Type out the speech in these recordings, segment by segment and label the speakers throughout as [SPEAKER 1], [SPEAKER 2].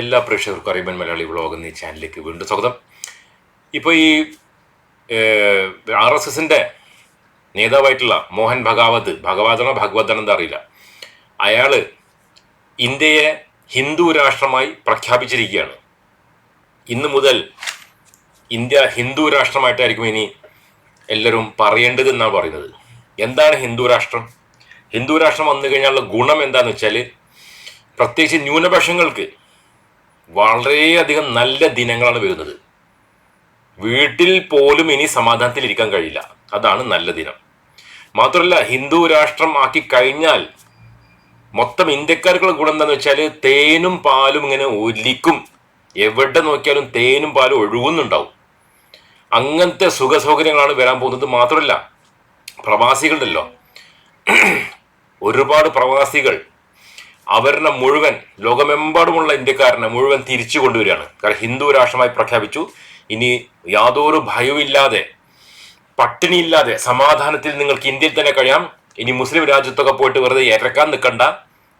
[SPEAKER 1] എല്ലാ പ്രേക്ഷകർക്കും അറിയബൻ മലയാളി വ്ളോഗ് എന്നീ ചാനലിലേക്ക് വീണ്ടും സ്വാഗതം. ഇപ്പോൾ ഈ ആർ എസ് എസിന്റെ നേതാവായിട്ടുള്ള മോഹൻ ഭഗാവത് ഭഗവതാണോ ഭഗവതാണോ എന്താ അറിയില്ല അയാൾ ഇന്ത്യയെ ഹിന്ദു രാഷ്ട്രമായി പ്രഖ്യാപിച്ചിരിക്കുകയാണ്. ഇന്ന് മുതൽ ഇന്ത്യ ഹിന്ദു രാഷ്ട്രമായിട്ടായിരിക്കും ഇനി എല്ലാവരും പറയേണ്ടത് എന്നാണ് പറയുന്നത്. എന്താണ് ഹിന്ദു രാഷ്ട്രം? ഹിന്ദു രാഷ്ട്രം വന്നു കഴിഞ്ഞാലുള്ള ഗുണം എന്താണെന്ന് വെച്ചാൽ പ്രത്യേകിച്ച് ന്യൂനപക്ഷങ്ങൾക്ക് വളരെയധികം നല്ല ദിനങ്ങളാണ് വരുന്നത്. വീട്ടിൽ പോലും ഇനി സമാധാനത്തിൽ ഇരിക്കാൻ കഴിയില്ല. അതാണ് നല്ല ദിനം. മാത്രമല്ല ഹിന്ദു രാഷ്ട്രം ആക്കി കഴിഞ്ഞാൽ മൊത്തം ഇന്ത്യക്കാർക്കുള്ള ഗുണം എന്താണെന്ന് വെച്ചാൽ തേനും പാലും ഇങ്ങനെ ഒലിക്കും. എവിടെ നോക്കിയാലും തേനും പാലും ഒഴുകുന്നുണ്ടാവും. അങ്ങനത്തെ സുഖ സൗകര്യങ്ങളാണ് വരാൻ പോകുന്നത്. മാത്രമല്ല പ്രവാസികളുണ്ടല്ലോ. ഒരുപാട് പ്രവാസികൾ അവരുടെ മുഴുവൻ ലോകമെമ്പാടുമുള്ള ഇന്ത്യക്കാരനെ മുഴുവൻ തിരിച്ചു കൊണ്ടുവരികയാണ്. കാരണം ഹിന്ദു രാഷ്ട്രമായി പ്രഖ്യാപിച്ചു. ഇനി യാതൊരു ഭയവുമില്ലാതെ പട്ടിണിയില്ലാതെ സമാധാനത്തിൽ നിങ്ങൾക്ക് ഇന്ത്യയിൽ തന്നെ കഴിയാം. ഇനി മുസ്ലിം രാജ്യത്തൊക്കെ പോയിട്ട് വെറുതെ ഇരക്കാൻ നിൽക്കണ്ട.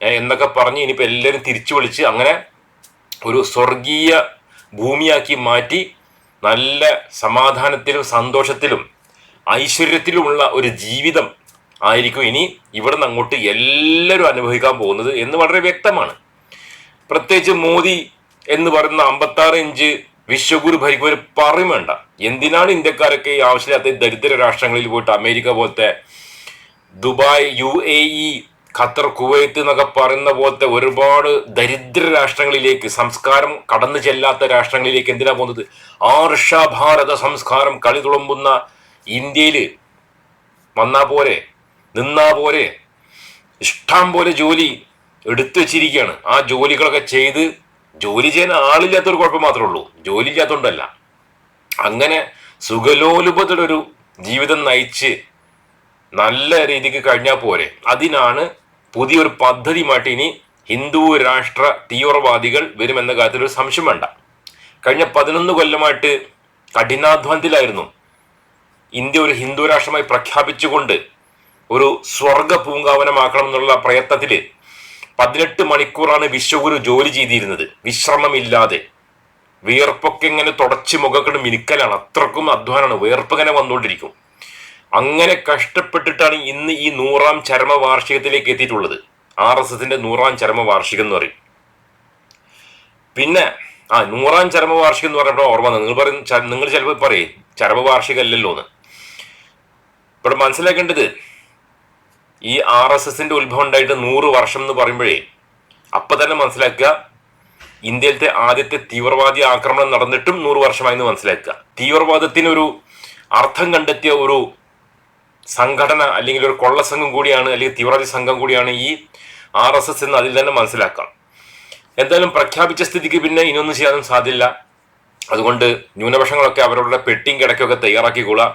[SPEAKER 1] എന്നൊക്കെ പറഞ്ഞ് ഇനിയിപ്പോൾ എല്ലാവരും തിരിച്ചു വിളിച്ച് അങ്ങനെ ഒരു സ്വർഗീയ ഭൂമിയാക്കി മാറ്റി നല്ല സമാധാനത്തിലും സന്തോഷത്തിലും ഐശ്വര്യത്തിലുമുള്ള ഒരു ജീവിതം ആയിരിക്കും ഇനി ഇവിടുന്ന് അങ്ങോട്ട് എല്ലാവരും അനുഭവിക്കാൻ പോകുന്നത് എന്ന് വളരെ വ്യക്തമാണ്. പ്രത്യേകിച്ച് മോദി എന്ന് പറയുന്ന അമ്പത്താറ് ഇഞ്ച് വിശ്വഗുരു ഭരിക്കും ഒരു പറയും വേണ്ട. എന്തിനാണ് ഇന്ത്യക്കാരൊക്കെ ഈ ആവശ്യമില്ലാത്ത ദരിദ്ര രാഷ്ട്രങ്ങളിൽ പോയിട്ട് അമേരിക്ക പോലത്തെ Dubai U A E Qatar Kuwait എന്നൊക്കെ പറയുന്ന പോലത്തെ ഒരുപാട് ദരിദ്ര രാഷ്ട്രങ്ങളിലേക്ക് സംസ്കാരം കടന്നു ചെല്ലാത്ത രാഷ്ട്രങ്ങളിലേക്ക് എന്തിനാ പോകുന്നത്? ആർഷഭാരത സംസ്കാരം കളി തുളുമ്പുന്ന ഇന്ത്യയിൽ വന്നാ പോരെ? നിന്നാ പോരെ. ഇഷ്ടം പോലെ ജോലി എടുത്തു വെച്ചിരിക്കുകയാണ് ആ ജോലികളൊക്കെ ചെയ്ത് ജോലി ചെയ്യാൻ ആളില്ലാത്തൊരു കുഴപ്പം മാത്രമേ ഉള്ളൂ. ജോലി ഇല്ലാത്തതുകൊണ്ടല്ല അങ്ങനെ സുഖലോലുപതയുടെ ഒരു ജീവിതം നയിച്ച് നല്ല രീതിക്ക് കഴിഞ്ഞാൽ പോരെ. അതിനാണ് പുതിയൊരു പദ്ധതിയുമായിട്ട് ഇനി ഹിന്ദു രാഷ്ട്ര തീവ്രവാദികൾ വരുമെന്ന കാര്യത്തിൽ ഒരു സംശയം വേണ്ട. കഴിഞ്ഞ പതിനൊന്ന് കൊല്ലമായിട്ട് കഠിനാധ്വാനത്തിലായിരുന്നു. ഇന്ത്യ ഒരു ഹിന്ദു രാഷ്ട്രമായി പ്രഖ്യാപിച്ചുകൊണ്ട് ഒരു സ്വർഗ പൂങ്കാവനമാക്കണം എന്നുള്ള പ്രയത്നത്തിൽ പതിനെട്ട് മണിക്കൂറാണ് വിശ്വഗുരു ജോലി ചെയ്തിരുന്നത്. വിശ്രമമില്ലാതെ. വിയർപ്പൊക്കെ ഇങ്ങനെ തുടച്ച് മുഖക്കട് മിനുക്കലാണ്. അത്രക്കും അധ്വാനമാണ് വിയർപ്പ് ഇങ്ങനെ വന്നുകൊണ്ടിരിക്കും. അങ്ങനെ കഷ്ടപ്പെട്ടിട്ടാണ് ഇന്ന് ഈ നൂറാം ചരമ വാർഷികത്തിലേക്ക് എത്തിയിട്ടുള്ളത്. ആർ എസ് എസിന്റെ നൂറാം ചരമ വാർഷികം എന്ന് പറയും. പിന്നെ ആ നൂറാം ചരമ വാർഷികം എന്ന് പറഞ്ഞപ്പോൾ ഓർമ്മ നിങ്ങൾ പറയും നിങ്ങൾ ചിലപ്പോൾ പറയും ചരമ വാർഷികം അല്ലല്ലോ എന്ന് ഇവിടെ മനസ്സിലാക്കേണ്ടത് ഈ ആർ എസ് എസിന്റെ ഉത്ഭവം ഉണ്ടായിട്ട് നൂറ് വർഷം എന്ന് പറയുമ്പോഴേ അപ്പൊ തന്നെ മനസ്സിലാക്കുക ഇന്ത്യയിലത്തെ ആദ്യത്തെ തീവ്രവാദി ആക്രമണം നടന്നിട്ടും നൂറ് വർഷമായി എന്ന് മനസ്സിലാക്കുക. തീവ്രവാദത്തിനൊരു അർത്ഥം കണ്ടെത്തിയ ഒരു സംഘടന അല്ലെങ്കിൽ ഒരു കൊള്ളസംഘം കൂടിയാണ് അല്ലെങ്കിൽ തീവ്രവാദി സംഘം കൂടിയാണ് ഈ ആർ എസ് എസ് എന്ന് അതിൽ തന്നെ മനസ്സിലാക്കാം. എന്തായാലും പ്രഖ്യാപിച്ച സ്ഥിതിക്ക് പിന്നെ ഇനിയൊന്നും ചെയ്യാനും സാധ്യല്ല. അതുകൊണ്ട് ന്യൂനപക്ഷങ്ങളൊക്കെ അവരുടെ പെട്ടിയും കിടക്കൊക്കെ തയ്യാറാക്കിക്കോളാം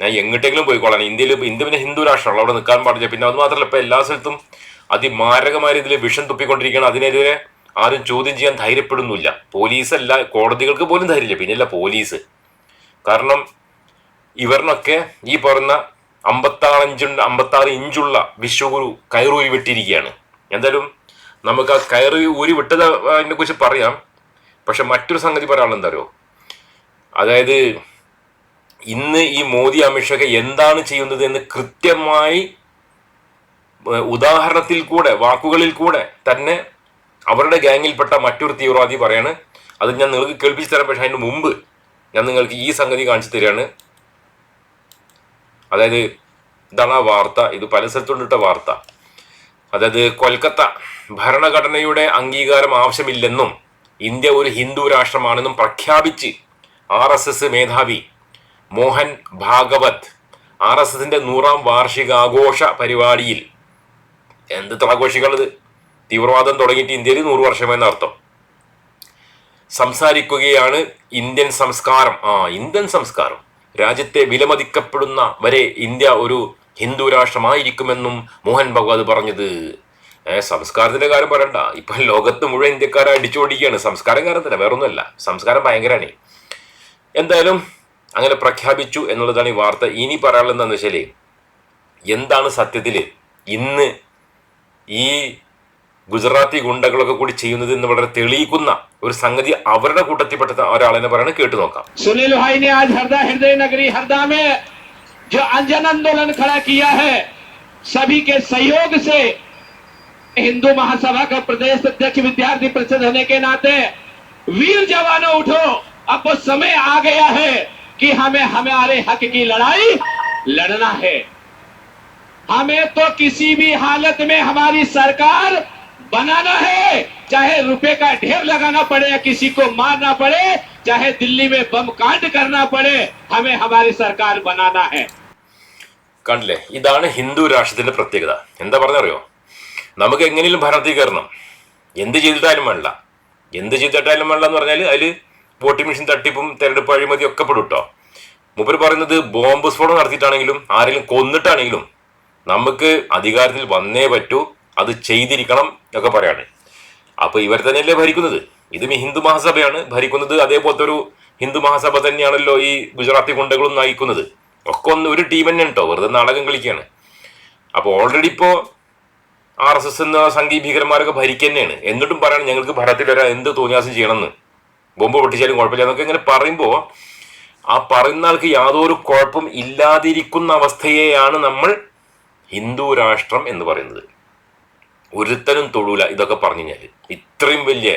[SPEAKER 1] ഞാൻ എങ്ങോട്ടെങ്കിലും പോയിക്കോളാം. ഇന്ത്യയിൽ ഇന്ത്യ പിന്നെ ഹിന്ദു രാഷ്ട്രമാണ് അവിടെ നിൽക്കാൻ പാടില്ല. പിന്നെ അത് മാത്രമല്ല ഇപ്പം എല്ലാ സ്ഥലത്തും അതിമാരകമായ രീതിയിൽ വിഷം തുപ്പിക്കൊണ്ടിരിക്കുകയാണ്. അതിനെതിരെ ആരും ചോദ്യം ചെയ്യാൻ ധൈര്യപ്പെടുന്നില്ല പോലീസ് അല്ല കോടതികൾക്ക് പോലും ധൈര്യമില്ല. പിന്നെയല്ല പോലീസ്. കാരണം ഇവരിനൊക്കെ ഈ പറഞ്ഞ അമ്പത്താറഞ്ച് അമ്പത്താറ് ഇഞ്ചുള്ള വിശ്വഗുരു കയറൂരി വിട്ടിരിക്കുകയാണ് എന്തായാലും നമുക്ക് ആ കയറി ഊരി വിട്ടത് അതിനെ കുറിച്ച് പറയാം. പക്ഷെ മറ്റൊരു സംഗതി പറയാനുള്ള എന്താ അറിയോ? അതായത് ഇന്ന് ഈ മോദി അമിഷക എന്താണ് ചെയ്യുന്നത് എന്ന് കൃത്യമായി ഉദാഹരണത്തിൽ കൂടെ വാക്കുകളിൽ കൂടെ തന്നെ അവരുടെ ഗാങ്ങിൽപ്പെട്ട മറ്റൊരു തീവ്രവാദി പറയാണ്. അത് ഞാൻ നിങ്ങൾക്ക് കേൾപ്പിച്ചു തരാം പക്ഷെ അതിന് മുമ്പ് ഞാൻ നിങ്ങൾക്ക് ഈ സംഗതി കാണിച്ചു തരികയാണ്. അതായത് ഇതാണ് ആ വാർത്ത ഇത് പല സ്ഥലത്തുണ്ടിട്ട വാർത്ത. അതായത് കൊൽക്കത്ത ഭരണഘടനയുടെ അംഗീകാരം ആവശ്യമില്ലെന്നും ഇന്ത്യ ഒരു ഹിന്ദു രാഷ്ട്രമാണെന്നും പ്രഖ്യാപിച്ച് ആർ മേധാവി മോഹൻ ഭാഗവത് ആർ എസ് എസിന്റെ നൂറാം വാർഷികാഘോഷ പരിപാടിയിൽ. എന്ത് ആഘോഷിക്കുന്നത് തീവ്രവാദം തുടങ്ങിയിട്ട് ഇന്ത്യയിൽ നൂറ് വർഷമെന്ന് അർത്ഥം. സംസാരിക്കുകയാണ് ഇന്ത്യൻ സംസ്കാരം. ആ ഇന്ത്യൻ സംസ്കാരം. രാജ്യത്തെ വിലമതിക്കപ്പെടുന്ന വരെ ഇന്ത്യ ഒരു ഹിന്ദു രാഷ്ട്രമായിരിക്കുമെന്നും മോഹൻ ഭഗവത് പറഞ്ഞത്. ഏ സംസ്കാരത്തിന്റെ കാര്യം പറയണ്ട. ഇപ്പൊ ലോകത്ത് മുഴുവൻ ഇന്ത്യക്കാരെ അടിച്ചുപൊടിക്കുകയാണ്. സംസ്കാരം കാരണത്തിന് വേറൊന്നുമല്ല. സംസ്കാരം ഭയങ്കരമാണ് എന്തായാലും അങ്ങനെ പ്രഖ്യാപിച്ചു എന്നുള്ളതാണ് ഈ വാർത്ത ഇനി പറയാനുള്ളത് എന്താണെന്ന് വെച്ചാല് എന്താണ് സത്യത്തിൽ ഇന്ന് ഈ ഗുജറാത്തി ഗുണ്ടകളൊക്കെ കൂടി ചെയ്യുന്നത് എന്ന് വളരെ തെളിയിക്കുന്ന ഒരു സംഗതി അവരുടെ കൂട്ടത്തിൽപ്പെട്ട ഒരാളെന്നെ പറയുന്നത് കേട്ടു നോക്കാം
[SPEAKER 2] सुनील भाई ने आज हरदा हृदय नगरी हरदा में जो अनजन आंदोलन खड़ा किया है सभी के सहयोग से हिंदू महासभा का प्रदेश अध्यक्ष विद्यार्थी परिषद होने के नाते वीर जवानों उठो अब वो समय आ गया है कि हमें हमारे हक की लड़ाई लड़ना है हमें तो किसी भी हालत में हमारी सरकार बनाना है चाहे रुपए का ढेर लगाना पड़े या किसी को मारना पड़े चाहे दिल्ली में बम कांड करना पड़े हमें हमारी सरकार बनाना है
[SPEAKER 1] കണ്ടില്ലേ ഇതാണ് ഹിന്ദു രാഷ്ട്രത്തിന്റെ പ്രത്യേകത എന്താ പറഞ്ഞറിയോ നമുക്ക് എങ്ങനെയും ഭരണത്തിൽ കയറണം എന്ത് ചെയ്തിട്ടാലും വേണ്ട എന്ത് ചെയ്തിട്ടാലും വേണ്ട എന്ന് പറഞ്ഞാൽ അതിൽ വോട്ടിംഗ് മെഷീൻ തട്ടിപ്പും തെരഞ്ഞെടുപ്പ് അഴിമതി ഒക്കെ പെടും കേട്ടോ മൂപ്പർ പറയുന്നത് ബോംബ് സ്ഫോടനം നടത്തിയിട്ടാണെങ്കിലും ആരെങ്കിലും കൊന്നിട്ടാണെങ്കിലും നമുക്ക് അധികാരത്തിൽ വന്നേ പറ്റൂ അത് ചെയ്തിരിക്കണം എന്നൊക്കെ പറയാണ്. അപ്പോൾ ഇവർ തന്നെയല്ലേ ഭരിക്കുന്നത്? ഇതും ഹിന്ദു മഹാസഭയാണ് ഭരിക്കുന്നത്. അതേപോലത്തെ ഒരു ഹിന്ദു മഹാസഭ തന്നെയാണല്ലോ ഈ ഗുജറാത്തി ഗുണ്ടകളും നയിക്കുന്നത്. ഒക്കെ ഒന്ന് ഒരു ടീം തന്നെ ഉണ്ടോ വെറുതെ നാടകം കളിക്കുകയാണ്. അപ്പോൾ ഓൾറെഡി ഇപ്പോൾ ആർ എസ് എസ് എന്ന സംഘീയ ഭീകരന്മാരൊക്കെ ഭരിക്കുക തന്നെയാണ് എന്നിട്ടും പറയണം ഞങ്ങൾക്ക് ഭരണത്തിൽ എന്ത് തോന്നിയാസം ചെയ്യണമെന്ന്. ബോംബ് പൊട്ടിച്ചാലും കുഴപ്പമില്ല എന്നൊക്കെ ഇങ്ങനെ പറയുമ്പോൾ ആ പറയുന്ന ആൾക്ക് യാതൊരു കുഴപ്പം ഇല്ലാതിരിക്കുന്ന അവസ്ഥയെയാണ് നമ്മൾ ഹിന്ദു രാഷ്ട്രം എന്ന് പറയുന്നത്. ഒരുത്തനും തൊഴൂല ഇതൊക്കെ പറഞ്ഞു കഴിഞ്ഞാൽ ഇത്രയും വലിയ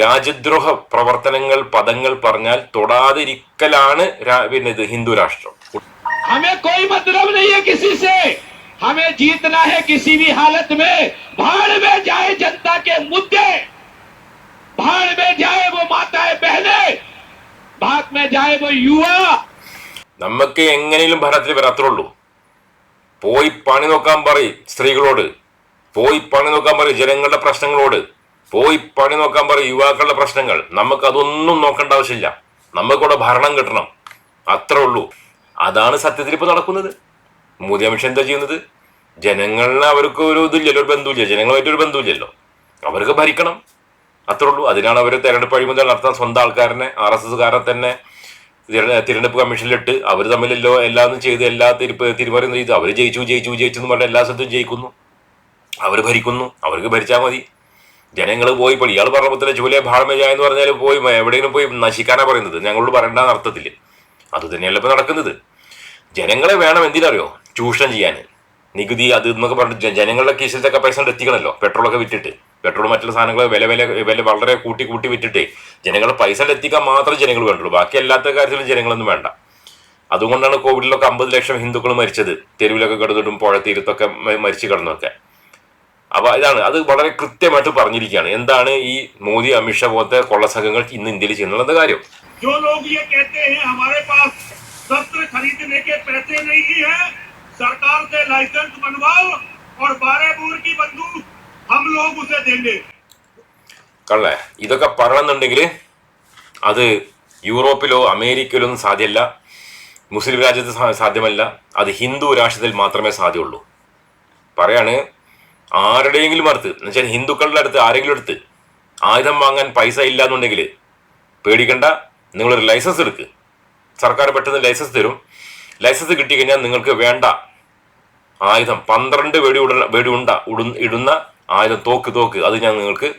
[SPEAKER 1] രാജ്യദ്രോഹ പ്രവർത്തനങ്ങൾ പദങ്ങൾ പറഞ്ഞാൽ തൊടാതിരിക്കലാണ് പിന്നെ ഇത് ഹിന്ദു രാഷ്ട്രം.
[SPEAKER 2] हमें जीतना है किसी भी हालत में। भाड़ में जाए जनता के मुद्दे। भाड़ में जाए जनता के मुद्दे भाड़ में जाए वो माताएं बहने भाग में जाए वो युवा
[SPEAKER 1] നമുക്ക് എങ്ങനെയും ഭരണത്തിൽ വരാത്രേ ഉള്ളൂ പോയി പണി നോക്കാൻ പറയും സ്ത്രീകളോട് പോയി പണി നോക്കാൻ പറയും ജനങ്ങളുടെ പ്രശ്നങ്ങളോട് പോയി പണി നോക്കാൻ പറയും യുവാക്കളുടെ പ്രശ്നങ്ങൾ നമുക്ക് അതൊന്നും നോക്കേണ്ട ആവശ്യമില്ല നമുക്കിവിടെ ഭരണം കിട്ടണം അത്രേ ഉള്ളൂ അതാണ് സത്യത്തിൽ ഇപ്പോൾ നടക്കുന്നത് മോദി അമിത്ഷാ എന്താ ചെയ്യുന്നത് ജനങ്ങളിന് അവർക്ക് ഒരു ഇതില്ലല്ലോ ഒരു ബന്ധുവില്ല ജനങ്ങളുമായിട്ടൊരു ബന്ധുവില്ലല്ലോ അവർക്ക് ഭരിക്കണം അത്രേ ഉള്ളൂ. അതിനാണ് അവർ തെരഞ്ഞെടുപ്പ് അഴിമതി നടത്താൻ സ്വന്തം ആൾക്കാരനെ ആർ എസ് എസ്കാരെ തന്നെ തിരഞ്ഞെ- തിരഞ്ഞെടുപ്പ് കമ്മീഷനിലിട്ട് അവർ തമ്മിലല്ലോ എല്ലാം ചെയ്ത് എല്ലാ തിരുപ്പ് തീരുമാനം ചെയ്തു അവർ ജയിച്ചു ജയിച്ചു ജയിച്ചു എന്ന് പറഞ്ഞാൽ എല്ലാ സ്ഥലത്തും ജയിക്കുന്നു. അവർ ഭരിക്കുന്നു. അവർക്ക് ഭരിച്ചാൽ മതി. ജനങ്ങൾ പോയി ഇപ്പോൾ ഇയാൾ പറഞ്ഞ പോലെ ജൂലൈ ഭാളമേജ എന്ന് പറഞ്ഞാൽ പോയി എവിടെയെങ്കിലും പോയി നശിക്കാനാണ് പറയുന്നത്. ഞങ്ങളോട് പറയേണ്ട അർത്ഥത്തിൽ അത് തന്നെയല്ല ഇപ്പൊ നടക്കുന്നത്. ജനങ്ങളെ വേണം എന്തിനറിയോ? ചൂഷണം ചെയ്യാൻ നികുതി അത് എന്നൊക്കെ പറഞ്ഞിട്ട് ജനങ്ങളുടെ കീശിലൊക്കെ പൈസ കൊണ്ട് എത്തിക്കണല്ലോ. പെട്രോളൊക്കെ വിറ്റിട്ട്. പെട്രോൾ മറ്റുള്ള സാധനങ്ങൾ വില വില വില വളരെ കൂട്ടി കൂട്ടി വിറ്റിട്ട് ജനങ്ങളെ പൈസ കൊണ്ട് എത്തിക്കാൻ മാത്രമേ ജനങ്ങൾ വേണ്ടുള്ളൂ ബാക്കി എല്ലാത്ത കാര്യത്തിലും ജനങ്ങളൊന്നും വേണ്ട അതുകൊണ്ടാണ് കോവിഡിലൊക്കെ അമ്പത് ലക്ഷം ഹിന്ദുക്കൾ മരിച്ചത് തെരുവിലൊക്കെ കിടന്നിട്ടും പുഴ തീരത്തൊക്കെ മ- മരിച്ചു കിടന്നൊക്കെ അപ്പൊ ഇതാണ് അത് വളരെ കൃത്യമായിട്ട് പറഞ്ഞിരിക്കുകയാണ് എന്താണ് ഈ മോദി അമിത്ഷാ പോലത്തെ കൊള്ളസംഘങ്ങൾ ഇന്ന് ഇന്ത്യയിൽ ചെയ്യുന്നത് കാര്യം
[SPEAKER 3] जो लोग ये कहते हैं हमारे पास शस्त्र खरीदने के पैसे नहीं है सरकार से लाइसेंस बनवाओ और बारह बोर की बंदूक हम लोग उसे देंगे
[SPEAKER 1] കള്ളേ ഇതൊക്കെ പറയണമെന്നുണ്ടെങ്കിൽ അത് യൂറോപ്പിലോ അമേരിക്കയിലോ ഒന്നും സാധ്യമല്ല. മുസ്ലിം രാജ്യത്ത് സാധ്യമല്ല. അത് ഹിന്ദു രാഷ്ട്രത്തിൽ മാത്രമേ സാധ്യമുള്ളൂ. പറയാണ് ആരുടെയെങ്കിലും അടുത്ത് എന്നുവെച്ചാൽ ഹിന്ദുക്കളുടെ അടുത്ത് ആരെങ്കിലും അടുത്ത് ആയുധം വാങ്ങാൻ പൈസ ഇല്ല എന്നുണ്ടെങ്കിൽ പേടിക്കണ്ട. നിങ്ങളൊരു ലൈസൻസ് എടുക്ക്. സർക്കാർ പെട്ടെന്ന് ലൈസൻസ് തരും. ലൈസൻസ് കിട്ടിക്കഴിഞ്ഞാൽ നിങ്ങൾക്ക് വേണ്ട ആയുധം പന്ത്രണ്ട് വെടി ഉട വെടി ഉണ്ട ഇടുന്ന ആയുധം തോക്ക് തോക്ക് അത് ഞാൻ നിങ്ങൾക്ക്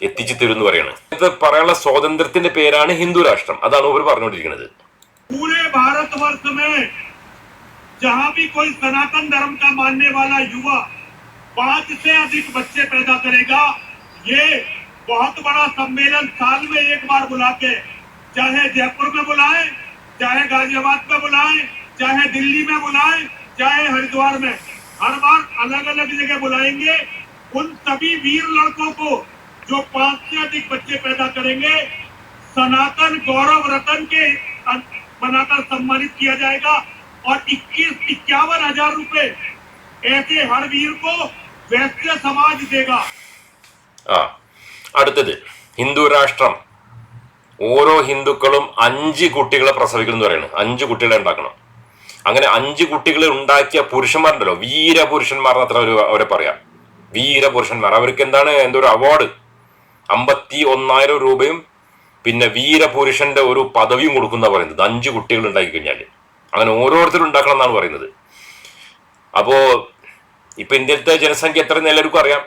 [SPEAKER 1] എത്തിച്ചു തരും എന്ന് പറയാണ് ഇത് പറയാനുള്ള സ്വാതന്ത്ര്യത്തിന്റെ പേരാണ് ഹിന്ദു രാഷ്ട്രം അതാണ് ഇവർ പറഞ്ഞുകൊണ്ടിരിക്കുന്നത്
[SPEAKER 3] पूरे भारतवर्ष में जहां भी कोई सनातन धर्म का मानने वाला युवा पांच से अधिक बच्चे पैदा करेगा ये बहुत बड़ा सम्मेलन साल में एक बार बुला के चाहे जयपुर में बुलाए चाहे गाजियाबाद में बुलाए चाहे दिल्ली में बुलाए चाहे हरिद्वार में हर बार अलग अलग जगह बुलाएंगे उन सभी वीर लड़कों को जो पांच से अधिक बच्चे पैदा करेंगे सनातन गौरव रतन के अन- बनाकर सम्मानित किया जाएगा और इक्कीस इक्यावन हजार रुपए ऐसे हर वीर को वैश्य समाज देगा
[SPEAKER 1] ആ അടുത്തത് ഹിന്ദു രാഷ്ട്രം ഓരോ ഹിന്ദുക്കളും അഞ്ച് കുട്ടികളെ പ്രസവിക്കണം എന്ന് പറയുന്നത് അഞ്ച് കുട്ടികളെ ഉണ്ടാക്കണം അങ്ങനെ അഞ്ച് കുട്ടികളെ ഉണ്ടാക്കിയ പുരുഷന്മാരുണ്ടല്ലോ വീരപുരുഷന്മാർ അത്ര ഒരു അവരെ പറയാം വീരപുരുഷന്മാർ. അവർക്ക് എന്താണ്? എന്തോ ഒരു അവാർഡ് അമ്പത്തി ഒന്നായിരം രൂപയും പിന്നെ വീരപുരുഷന്റെ ഒരു പദവിയും കൊടുക്കുന്ന പറയുന്നത് അഞ്ച് കുട്ടികൾ ഉണ്ടാക്കി കഴിഞ്ഞാൽ അങ്ങനെ ഓരോരുത്തരും ഉണ്ടാക്കണം എന്നാണ് പറയുന്നത്. അപ്പോ ഇപ്പൊ ഇന്ത്യയിലത്തെ ജനസംഖ്യ എത്ര എല്ലാവർക്കും അറിയാം.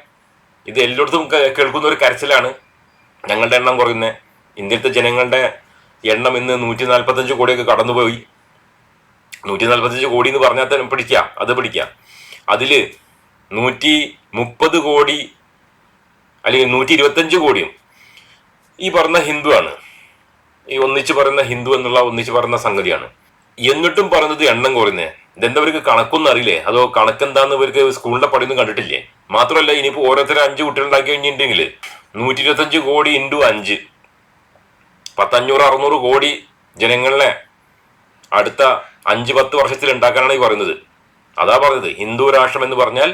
[SPEAKER 1] ഇത് എല്ലായിടത്തും കേൾക്കുന്ന ഒരു കരച്ചിലാണ്. ഞങ്ങളുടെ എണ്ണം കുറയുന്നത് ഇന്ത്യയിലത്തെ ജനങ്ങളുടെ എണ്ണം ഇന്ന് നൂറ്റി നാൽപ്പത്തഞ്ച് കോടിയൊക്കെ കടന്നുപോയി. നൂറ്റി നാൽപ്പത്തഞ്ച് കോടി എന്ന് പറഞ്ഞാൽ തന്നെ അത് പിടിക്കാം. അതിൽ നൂറ്റി മുപ്പത് കോടി അല്ലെങ്കിൽ നൂറ്റി ഇരുപത്തഞ്ച് കോടിയും ഈ പറഞ്ഞ ഹിന്ദു ആണ്. ഈ ഒന്നിച്ച് പറയുന്ന ഹിന്ദു എന്നുള്ള ഒന്നിച്ച് പറയുന്ന സംഗതിയാണ്. എന്നിട്ടും പറയുന്നത് എണ്ണം കുറയുന്നേ ഇതെന്താ ഇവർക്ക് കണക്കൊന്നും അറിയില്ലേ? അതോ കണക്കെന്താന്ന് ഇവർക്ക് സ്കൂളിന്റെ പഠിയൊന്നും കണ്ടിട്ടില്ലേ? മാത്രമല്ല ഇനിയിപ്പോ ഓരോരുത്തരും അഞ്ച് കുട്ടികൾ ഉണ്ടാക്കി കഴിഞ്ഞിട്ടുണ്ടെങ്കിൽ നൂറ്റി ഇരുപത്തഞ്ച് കോടി ഇന്റു അഞ്ച്. പത്തഞ്ഞൂറ് അറുന്നൂറ് കോടി ജനങ്ങളെ അടുത്ത അഞ്ച് പത്ത് വർഷത്തിൽ ഉണ്ടാക്കാനാണ് ഈ പറയുന്നത്. അതാ പറഞ്ഞത്. ഹിന്ദു രാഷ്ട്രം എന്ന് പറഞ്ഞാൽ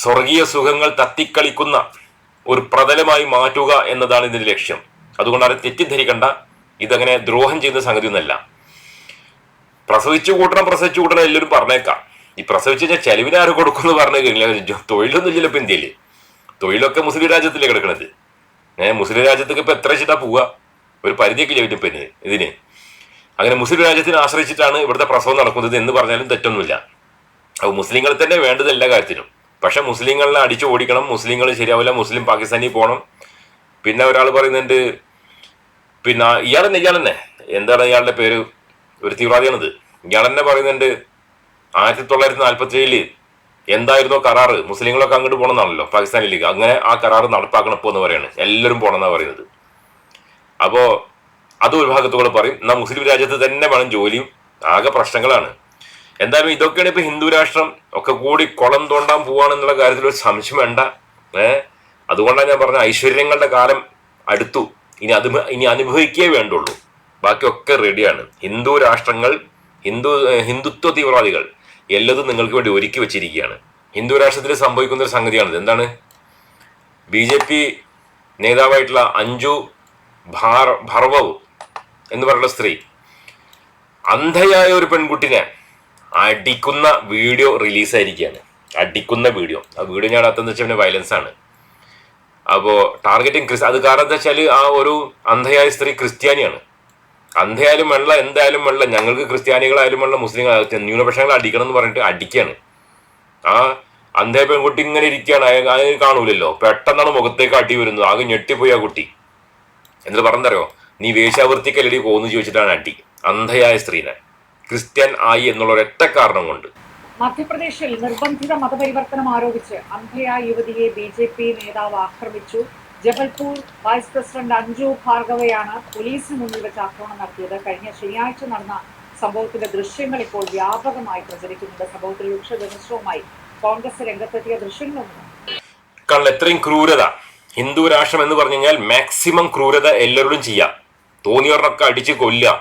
[SPEAKER 1] സ്വർഗീയ സുഖങ്ങൾ തത്തിക്കളിക്കുന്ന ഒരു പ്രതലമായി മാറ്റുക എന്നതാണ് ഇതിന്റെ ലക്ഷ്യം. അതുകൊണ്ട് അത് തെറ്റിദ്ധരിക്കണ്ട ഇതങ്ങനെ ദ്രോഹം ചെയ്യുന്ന സംഗതി ഒന്നല്ല. പ്രസവിച്ചു കൂട്ടണം പ്രസവിച്ചു കൂട്ടണം എല്ലാവരും പറഞ്ഞേക്കാം. ഈ പ്രസവിച്ച് കഴിഞ്ഞാൽ ചെലവിന് ആര് കൊടുക്കുമെന്ന് പറഞ്ഞു കഴിഞ്ഞാൽ തൊഴിലൊന്നും ഇല്ലല്ലോ ഇപ്പൊ ഇന്ത്യയിൽ തൊഴിലൊക്കെ മുസ്ലിം രാജ്യത്തിലേ കിടക്കണത്? ഏഹ് മുസ്ലിം രാജ്യത്തേക്ക് ഇപ്പൊ എത്ര വെച്ചിട്ടാ പോവുക? ഒരു പരിധിയൊക്കെ ഇല്ല പിന്നെ ഇതിന്? അങ്ങനെ മുസ്ലിം രാജ്യത്തിനെ ആശ്രയിച്ചിട്ടാണ് ഇവിടുത്തെ പ്രസവം നടക്കുന്നത് എന്ന് പറഞ്ഞാലും തെറ്റൊന്നുമില്ല. അപ്പോൾ മുസ്ലിങ്ങൾ തന്നെ വേണ്ടത് എല്ലാ കാര്യത്തിനും. പക്ഷെ മുസ്ലിങ്ങളെ അടിച്ചു ഓടിക്കണം. മുസ്ലിങ്ങൾ ശരിയാവില്ല. മുസ്ലിം പാകിസ്ഥാനിൽ പോകണം. പിന്നെ ഒരാൾ പറയുന്നുണ്ട് പിന്നെ ഇയാൾ തന്നെ ഇയാൾ തന്നെ. എന്താണ് ഇയാളുടെ പേര്? ഒരു തീവ്രവാദിയാണിത്. ഇയാൾ തന്നെ പറയുന്നുണ്ട് ആയിരത്തി തൊള്ളായിരത്തി നാൽപ്പത്തി ഏഴിൽ എന്തായിരുന്നോ കരാറ്? മുസ്ലിങ്ങളൊക്കെ അങ്ങോട്ട് പോകണമെന്നാണല്ലോ പാകിസ്ഥാനിലേക്ക്. അങ്ങനെ ആ കരാറ് നടപ്പാക്കണം ഇപ്പോൾ എന്ന് പറയാണ്. എല്ലാവരും പോകണമെന്നാണ് പറയുന്നത്. അപ്പോൾ അത് ഒരു ഭാഗത്തുകൂടെ പറയും എന്നാൽ മുസ്ലിം രാജ്യത്ത് തന്നെ വേണം ജോലിയും. ആകെ പ്രശ്നങ്ങളാണ്. എന്തായാലും ഇതൊക്കെയാണ് ഇപ്പൊ ഹിന്ദു രാഷ്ട്രം ഒക്കെ കൂടി കുളം തോണ്ടാൻ പോവാണെന്നുള്ള കാര്യത്തിൽ ഒരു സംശയം വേണ്ട. ഏർ അതുകൊണ്ടാണ് ഞാൻ പറഞ്ഞ ഐശ്വര്യങ്ങളുടെ കാലം അടുത്തു. ഇനി അത് ഇനി അനുഭവിക്കേ വേണ്ടുള്ളൂ. ബാക്കിയൊക്കെ റെഡിയാണ്. ഹിന്ദു രാഷ്ട്രങ്ങൾ ഹിന്ദു ഹിന്ദുത്വ തീവ്രവാദികൾ എല്ലതും നിങ്ങൾക്ക് വേണ്ടി ഒരുക്കി വെച്ചിരിക്കുകയാണ്. ഹിന്ദു രാഷ്ട്രത്തിൽ സംഭവിക്കുന്ന ഒരു സംഗതിയാണിത്. എന്താണ്? ബി ജെ പി നേതാവായിട്ടുള്ള അഞ്ജു ഭാർ ഭർവവ് എന്ന് പറയുന്ന സ്ത്രീ. അന്ധയായ ഒരു പെൺകുട്ടിനെ അടിക്കുന്ന വീഡിയോ റിലീസായിരിക്കുകയാണ് അടിക്കുന്ന വീഡിയോ. ആ വീഡിയോ ഞാൻ അത്തെന്ന് വെച്ചാൽ വയലൻസ് ആണ്. അപ്പോൾ ടാർഗറ്റിംഗ് ക്രിസ് അത് കാരണം എന്താ വെച്ചാൽ ആ ഒരു അന്ധയായ സ്ത്രീ ക്രിസ്ത്യാനിയാണ്. അന്ധയായാലും വെള്ള എന്തായാലും വെള്ള ഞങ്ങൾക്ക് ക്രിസ്ത്യാനികളായാലും വെള്ള മുസ്ലിങ്ങളായാലും ന്യൂനപക്ഷങ്ങളെ അടിക്കണം എന്ന് പറഞ്ഞിട്ട് അടിക്കുകയാണ് ആ അന്ധയ പെൺകുട്ടി ഇങ്ങനെ ഇരിക്കുകയാണ്. അതിന് കാണൂലല്ലോ. പെട്ടെന്നാണ് മുഖത്തേക്ക് അടി വരുന്നത്. ആകെ ഞെട്ടിപ്പോയി ആ കുട്ടി. എന്നിട്ട് പറഞ്ഞറിയോ നീ വേശ്യാവൃത്തിക്കല്ലടി പോകുന്നു ചോദിച്ചിട്ടാണ് അടി. അന്ധയായ സ്ത്രീനെ. ക്രിസ്ത്യൻ ആയി എന്നുള്ള ഒരൊറ്റ കാരണം കൊണ്ട്
[SPEAKER 4] മധ്യപ്രദേശിൽ നിർബന്ധിത മതപരിവർത്തനം ആരോപിച്ച് അന്ധയായ യുവതിയെ ബി ജെ പി നേതാവ് ആക്രമിച്ചു. ജബൽപൂർ വൈസ് പ്രസിഡന്റ് അഞ്ജു ഭാർഗവയാണ് പോലീസിന് മുന്നിൽ വെച്ച് ആക്രമണം നടത്തിയത്. കഴിഞ്ഞ ശനിയാഴ്ച നടന്ന സംഭവത്തിന്റെ ദൃശ്യങ്ങൾ ഇപ്പോൾ വ്യാപകമായി പ്രചരിക്കുന്നുണ്ട്. സംഭവത്തിൽ രൂക്ഷ വിമർശനവുമായി കോൺഗ്രസ് രംഗത്തെത്തിയ ദൃശ്യങ്ങളൊന്നും
[SPEAKER 1] കാരണം എത്രയും ക്രൂരത. ഹിന്ദു രാഷ്ട്രം എന്ന് പറഞ്ഞു കഴിഞ്ഞാൽ മാക്സിമം ക്രൂരത എല്ലാവരോടും ചെയ്യാം. തോന്നിയവരൊക്കെ അടിച്ച് കൊല്ലുക.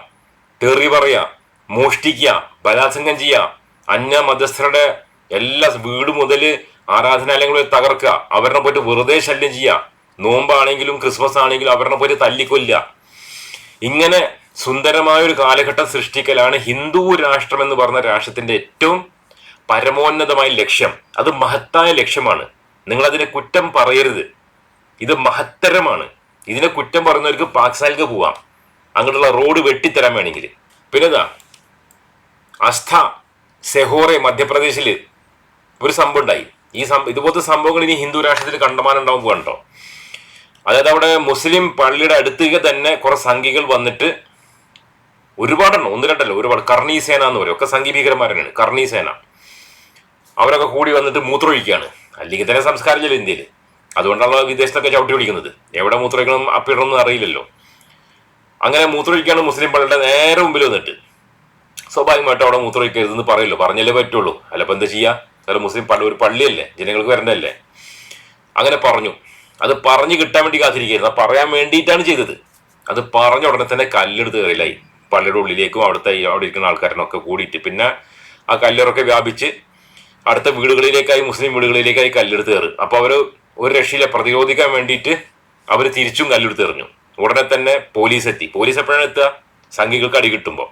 [SPEAKER 1] തെറി പറയുക മോഷ്ടിക്കുക ബലാത്സംഗം ചെയ്യുക. അന്യ മതസ്ഥരുടെ എല്ലാ വീട് മുതൽ ആരാധനാലയങ്ങളിൽ തകർക്കുക. അവരുടെ പോയിട്ട് വെറുതെ ശല്യം ചെയ്യുക. നോമ്പാണെങ്കിലും ക്രിസ്മസ് ആണെങ്കിലും അവരുടെ പോയിട്ട് തല്ലിക്കൊല്ലുക. ഇങ്ങനെ സുന്ദരമായ ഒരു കാലഘട്ടം സൃഷ്ടിക്കലാണ് ഹിന്ദു രാഷ്ട്രം എന്ന് പറഞ്ഞ രാഷ്ട്രത്തിന്റെ ഏറ്റവും പരമോന്നതമായ ലക്ഷ്യം. അത് മഹത്തായ ലക്ഷ്യമാണ്. നിങ്ങൾ അതിനെ കുറ്റം പറയരുത്. ഇത് മഹത്തരമാണ്. ഇതിനെ കുറ്റം പറയുന്നവർക്ക് പാകിസ്ഥാനിലേക്ക് പോവാം. അങ്ങോട്ടുള്ള റോഡ് വെട്ടിത്തരാൻ വേണമെങ്കിൽ. പിന്നെതാ അസ്ഥ സെഹോറെ മധ്യപ്രദേശിൽ ഒരു സംഭവം ഉണ്ടായി ഈ സംഭവം ഇതുപോലത്തെ സംഭവങ്ങൾ ഇനി ഹിന്ദു രാഷ്ട്രത്തിൽ കണ്ടമാനം ഉണ്ടാവും പോകണ്ടോ അതായത് അവിടെ മുസ്ലിം പള്ളിയുടെ അടുത്തേക്ക് തന്നെ കുറെ സംഘികൾ വന്നിട്ട് ഒരുപാടെണ്ണം ഒന്ന് രണ്ടല്ല ഒരുപാട്. കർണി സേന എന്ന് പറയും. ഒക്കെ സംഘി ഭീകരന്മാരാണ്. കർണി സേന. അവരൊക്കെ കൂടി വന്നിട്ട് മൂത്രമൊഴിക്കുകയാണ് അല്ലെങ്കിൽ തന്നെ സംസ്കാരമില്ല ഇന്ത്യയിൽ അതുകൊണ്ടാണ് വിദേശത്തൊക്കെ ചവിട്ടി പിടിക്കുന്നത് എവിടെ മൂത്രമൊഴിക്കണം അപ്പിടണം എന്ന് അറിയില്ലല്ലോ. അങ്ങനെ മൂത്രമൊഴിക്കുകയാണ് മുസ്ലിം പള്ളിയുടെ നേരെ മുമ്പിൽ വന്നിട്ട്. സ്വാഭാവികമായിട്ട് അവിടെ മൂത്രമൊഴിക്കരുതെന്ന് പറയല്ലോ. പറഞ്ഞല്ലേ പറ്റുള്ളൂ. അല്ല ഇപ്പം എന്താ ചെയ്യുക അല്ല മുസ്ലിം പള്ളി ഒരു പള്ളിയല്ലേ? ജനങ്ങൾക്ക് വരണ്ടല്ലേ അങ്ങനെ പറഞ്ഞു. അത് പറഞ്ഞു കിട്ടാൻ വേണ്ടി കാത്തിരിക്കുകയായിരുന്നു. അത് പറയാൻ വേണ്ടിയിട്ടാണ് ചെയ്തത്. അത് പറഞ്ഞ ഉടനെ തന്നെ കല്ലെടുത്ത് കയറിലായി. പള്ളിയുടെ ഉള്ളിലേക്കും അവിടുത്തെ അവിടെ ഇരിക്കുന്ന ആൾക്കാരനൊക്കെ കൂടിയിട്ട്. പിന്നെ ആ കല്ലറൊക്കെ വ്യാപിച്ച് അടുത്ത വീടുകളിലേക്കായി മുസ്ലിം വീടുകളിലേക്കായി കല്ലെടുത്ത് കയറി. അപ്പോൾ അവർ ഒരു രക്ഷയില്ല. പ്രതിരോധിക്കാൻ വേണ്ടിയിട്ട് അവർ തിരിച്ചും കല്ലെടുത്ത് എറിഞ്ഞു. ഉടനെ തന്നെ പോലീസ് എത്തി. പോലീസ് എപ്പോഴാണ് എത്തുക? സംഘികൾക്ക് അടി കിട്ടുമ്പോൾ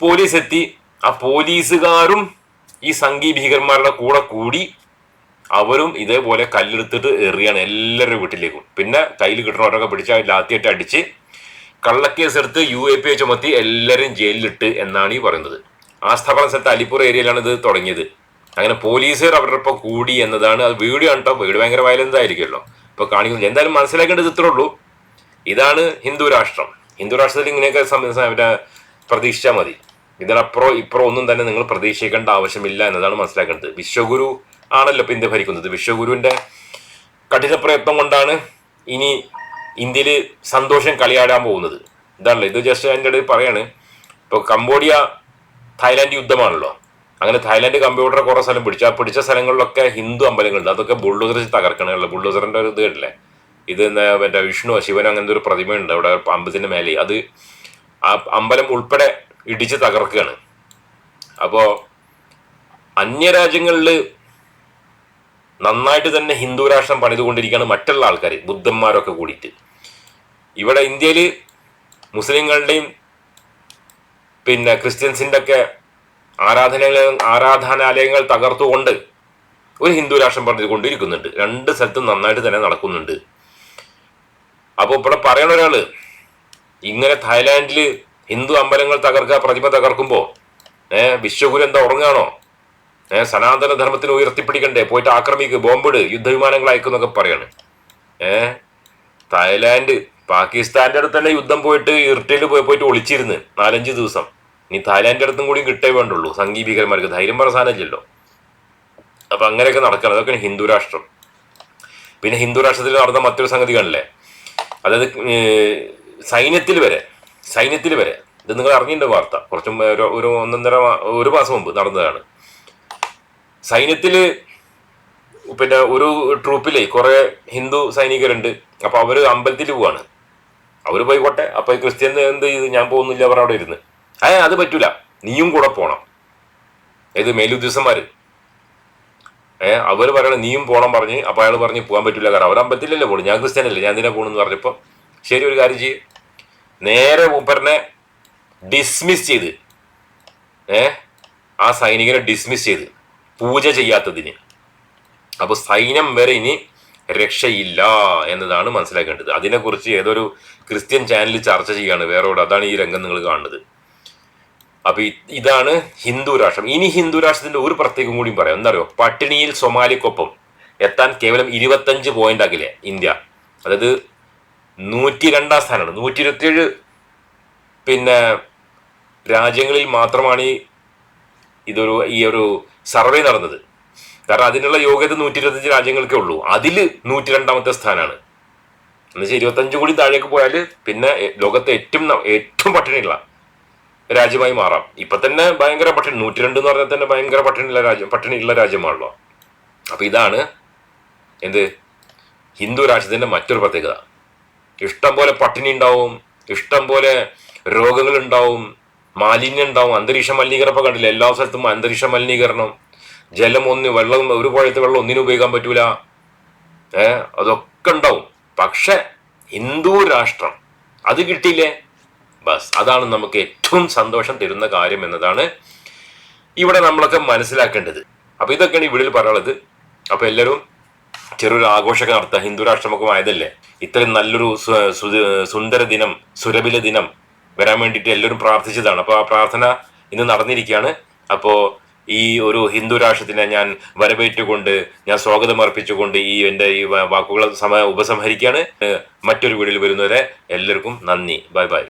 [SPEAKER 1] പോലീസ് എത്തി ആ പോലീസുകാരും ഈ സംഗീ ഭീകരന്മാരുടെ കൂടെ കൂടി അവരും ഇതേപോലെ കല്ലെടുത്തിട്ട് എറിയാണ് എല്ലാവരുടെ വീട്ടിലേക്കും. പിന്നെ കയ്യിൽ കിട്ടണവരൊക്കെ പിടിച്ച് ലാത്തിയിട്ട് അടിച്ച് കള്ളക്കേസ് എടുത്ത് യു എ പി ചുമത്തി എല്ലാവരും ജയിലിലിട്ട് എന്നാണ് ഈ പറയുന്നത്. ആസ്ഥാപന സ്ഥലത്ത് അലിപ്പൂർ ഏരിയയിലാണ് ഇത് തുടങ്ങിയത്. അങ്ങനെ പോലീസുകാർ അവരുടെ ഒപ്പം കൂടി എന്നതാണ് അത് വീഡിയോ കണ്ടോ വീഡിയോ ഭയങ്കര വയലൻസ് ആയിരിക്കുമല്ലോ ഇപ്പൊ കാണിക്കുന്നത് എന്തായാലും മനസ്സിലാക്കേണ്ടത് ഇത്രേ ഉള്ളൂ. ഇതാണ് ഹിന്ദു രാഷ്ട്രം. ഹിന്ദു രാഷ്ട്രത്തിൽ ഇങ്ങനെയൊക്കെ പ്രതീക്ഷിച്ചാൽ മതി. ഇതിനപ്പുറം ഇപ്പുറം ഒന്നും തന്നെ നിങ്ങൾ പ്രതീക്ഷിക്കേണ്ട ആവശ്യമില്ല എന്നതാണ് മനസ്സിലാക്കേണ്ടത്. വിശ്വഗുരു ആണല്ലോ ഇപ്പൊ ഇന്ത്യ ഭരിക്കുന്നത്. വിശ്വഗുരുവിന്റെ കഠിന പ്രയത്നം കൊണ്ടാണ് ഇനി ഇന്ത്യയിൽ സന്തോഷം കളിയാടാൻ പോകുന്നത്. ഇതാണല്ലോ ഇത് ജസ്റ്റ് എന്റെ ഇടയിൽ പറയാണ്. ഇപ്പോൾ കംബോഡിയ തായ്ലാൻഡ് യുദ്ധമാണല്ലോ. അങ്ങനെ തായ്ലാൻഡ് കമ്പ്യൂട്ടർ കുറേ സ്ഥലം പിടിച്ചു. ആ പിടിച്ച സ്ഥലങ്ങളിലൊക്കെ ഹിന്ദു അമ്പലങ്ങളുണ്ട്. അതൊക്കെ ബുൾഡോസർ തകർക്കണമല്ലോ ബുൾഡോസറിന്റെ ഒരു ഇത് കേട്ടില്ലേ ഇത് മറ്റേ വിഷ്ണു ശിവൻ അങ്ങനത്തെ ഒരു പ്രതിമയുണ്ട്. അവിടെ അമ്പലത്തിന്റെ മേലെ. അത് ആ അമ്പലം ഉൾപ്പെടെ ഇടിച്ച് തകർക്കുകയാണ് അപ്പോൾ അന്യരാജ്യങ്ങളിൽ നന്നായിട്ട് തന്നെ ഹിന്ദു രാഷ്ട്രം പണിതുകൊണ്ടിരിക്കുകയാണ് മറ്റുള്ള ആൾക്കാർ ബുദ്ധന്മാരൊക്കെ കൂടിയിട്ട്. ഇവിടെ ഇന്ത്യയിൽ മുസ്ലിങ്ങളുടെയും പിന്നെ ക്രിസ്ത്യൻസിന്റെ ഒക്കെ ആരാധനകൾ ആരാധനാലയങ്ങൾ തകർത്തുകൊണ്ട് ഒരു ഹിന്ദു രാഷ്ട്രം പറഞ്ഞുകൊണ്ടിരിക്കുന്നുണ്ട് രണ്ട് സ്ഥലത്തും നന്നായിട്ട് തന്നെ നടക്കുന്നുണ്ട്. അപ്പോൾ ഇവിടെ പറയണ ഒരാൾ ഇങ്ങനെ തായ്ലാന്റിൽ ഹിന്ദു അമ്പലങ്ങൾ തകർക്കുക പ്രതിമ തകർക്കുമ്പോൾ ഏഹ് വിശ്വഗുരു എന്താ ഉറങ്ങാണോ ഏഹ് സനാതന ധർമ്മത്തിന് ഉയർത്തിപ്പിടിക്കണ്ടേ? പോയിട്ട് ആക്രമിക്കുക ബോംബിട് യുദ്ധവിമാനങ്ങൾ അയക്കുന്നൊക്കെ പറയാണ്. ഏഹ് തായ്ലാന്റ് പാകിസ്ഥാന്റെ അടുത്തന്നെ യുദ്ധം പോയിട്ട് ഇർട്ടയിൽ പോയി പോയിട്ട് ഒളിച്ചിരുന്ന് നാലഞ്ച് ദിവസം. ഇനി തായ്ലാന്റിന്റെ അടുത്തും കൂടി കിട്ടേ വേണ്ടുള്ളൂ സംഘീ ഭീകരന്മാർക്ക് ധൈര്യം പറ സാധനമില്ലല്ലോ. അപ്പൊ അങ്ങനെയൊക്കെ നടക്കണം. അതൊക്കെയാണ് ഹിന്ദു രാഷ്ട്രം. പിന്നെ ഹിന്ദു രാഷ്ട്രത്തിൽ നടന്ന മറ്റൊരു സംഗതി കാണില്ലേ അതായത് സൈന്യത്തിൽ വരെ സൈന്യത്തിൽ വരെ. ഇത് നിങ്ങൾ അറിഞ്ഞിട്ടുണ്ട് വാർത്ത? കുറച്ചും ഒരു ഒരു ഒന്നൊന്നര ഒരു മാസം മുമ്പ് നടന്നതാണ്. സൈന്യത്തിൽ പിന്നെ ഒരു ട്രൂപ്പിലെ കുറെ ഹിന്ദു സൈനികരുണ്ട്. അപ്പൊ അവർ അമ്പലത്തിൽ പോവാണ്. അവർ പോയിക്കോട്ടെ. അപ്പൊ ഈ ക്രിസ്ത്യൻ എന്ത് ചെയ്ത്? ഞാൻ പോകുന്നില്ല അവർ അവിടെ ഇരുന്ന്. ഏ അത് പറ്റൂല. നീയും കൂടെ പോണം. ഏത് മേലുദ്യോഗസ്ഥന്മാര്? ഏ അവർ പറയണം നീയും പോണം പറഞ്ഞ്. അപ്പൊ അയാൾ പറഞ്ഞ് പോകാൻ പറ്റില്ല കാരണം അവർ അമ്പലത്തിലല്ലേ പോണു. ഞാൻ ക്രിസ്ത്യനല്ലേ. ഞാൻ എന്തിനാ പോണെന്ന് പറഞ്ഞപ്പോ ശരി ഒരു കാര്യം ചെയ്യ്. നേരെ മൂപ്പറിനെ ഡിസ്മിസ് ചെയ്ത്. ഏ? ആ സൈനികനെ ഡിസ്മിസ് ചെയ്ത്. പൂജ ചെയ്യാത്തതിന്. അപ്പൊ സൈന്യം വരെ ഇനി രക്ഷയില്ല എന്നതാണ് മനസ്സിലാക്കേണ്ടത്. അതിനെക്കുറിച്ച് ഏതൊരു ക്രിസ്ത്യൻ ചാനലിൽ ചർച്ച ചെയ്യാണ് വേറെ അതാണ് ഈ രംഗം നിങ്ങൾ കാണുന്നത്. അപ്പൊ ഇതാണ് ഹിന്ദു രാഷ്ട്രം. ഇനി ഹിന്ദു രാഷ്ട്രത്തിന്റെ ഒരു പ്രത്യേകം കൂടിയും പറയാം. എന്താ പറയുക പട്ടിണിയിൽ സൊമാലിക്കൊപ്പം എത്താൻ കേവലം ഇരുപത്തഞ്ച് പോയിന്റ് അകലെ ഇന്ത്യ. അതായത് നൂറ്റി രണ്ടാം സ്ഥാനമാണ്. നൂറ്റി ഇരുപത്തിയേഴ് പിന്നെ രാജ്യങ്ങളിൽ മാത്രമാണ് ഈ ഇതൊരു ഈ ഒരു സർവേ നടന്നത്. കാരണം അതിനുള്ള യോഗ്യത നൂറ്റി ഇരുപത്തഞ്ച് രാജ്യങ്ങൾക്കേ ഉള്ളൂ. അതിൽ നൂറ്റി രണ്ടാമത്തെ സ്ഥാനമാണ് എന്നുവെച്ചാൽ ഇരുപത്തഞ്ച് കൂടി താഴേക്ക് പോയാൽ പിന്നെ ലോകത്തെ ഏറ്റവും ഏറ്റവും പട്ടിണിയുള്ള രാജ്യമായി മാറാം. ഇപ്പം തന്നെ ഭയങ്കര പട്ടിണി. നൂറ്റി രണ്ട് എന്ന് പറഞ്ഞാൽ തന്നെ ഭയങ്കര പട്ടിണിയുള്ള രാജ്യം പട്ടിണിയുള്ള രാജ്യമാണല്ലോ. അപ്പോൾ ഇതാണ് എന്ത്? ഹിന്ദു രാജ്യത്തിന്റെ മറ്റൊരു പ്രത്യേകത. ഇഷ്ടം പോലെ പട്ടിണി ഉണ്ടാവും ഇഷ്ടം പോലെ രോഗങ്ങൾ ഉണ്ടാവും മാലിന്യം ഉണ്ടാവും അന്തരീക്ഷ മലിനീകരണം ഇപ്പൊ കണ്ടില്ല? എല്ലാ സ്ഥലത്തും അന്തരീക്ഷ മലിനീകരണം. ജലം ഒന്ന് വെള്ളം ഒരു പുഴയത്തെ വെള്ളം ഒന്നിനും ഉപയോഗിക്കാൻ പറ്റൂല. ഏ? അതൊക്കെ ഉണ്ടാവും. പക്ഷെ ഹിന്ദു രാഷ്ട്രം അത് കിട്ടിയില്ലേ? ബസ്. അതാണ് നമുക്ക് ഏറ്റവും സന്തോഷം തരുന്ന കാര്യം എന്നതാണ് ഇവിടെ നമ്മളൊക്കെ മനസ്സിലാക്കേണ്ടത്. അപ്പൊ ഇതൊക്കെയാണ് ഈ വീട്ടിൽ പറയാനുള്ളത്. അപ്പൊ എല്ലാവരും ചെറിയൊരു ആഘോഷമൊക്കെ നടത്തുക. ഹിന്ദു രാഷ്ട്രമൊക്കെ ആയതല്ലേ? ഇത്രയും നല്ലൊരു സുന്ദര ദിനം സുരഭില ദിനം വരാൻ വേണ്ടിയിട്ട് എല്ലാവരും പ്രാർത്ഥിച്ചതാണ്. അപ്പോൾ ആ പ്രാർത്ഥന ഇന്ന് നടന്നിരിക്കുകയാണ്. അപ്പോൾ ഈ ഒരു ഹിന്ദു രാഷ്ട്രത്തിനെ ഞാൻ വരവേറ്റുകൊണ്ട് ഞാൻ സ്വാഗതം അർപ്പിച്ചുകൊണ്ട് ഈ എന്റെ ഈ വാക്കുകൾ സമ ഉപസംഹരിക്കുകയാണ്. മറ്റൊരു വീഡിയോയിൽ വരുന്നവരെ എല്ലാവർക്കും നന്ദി. Bye bye.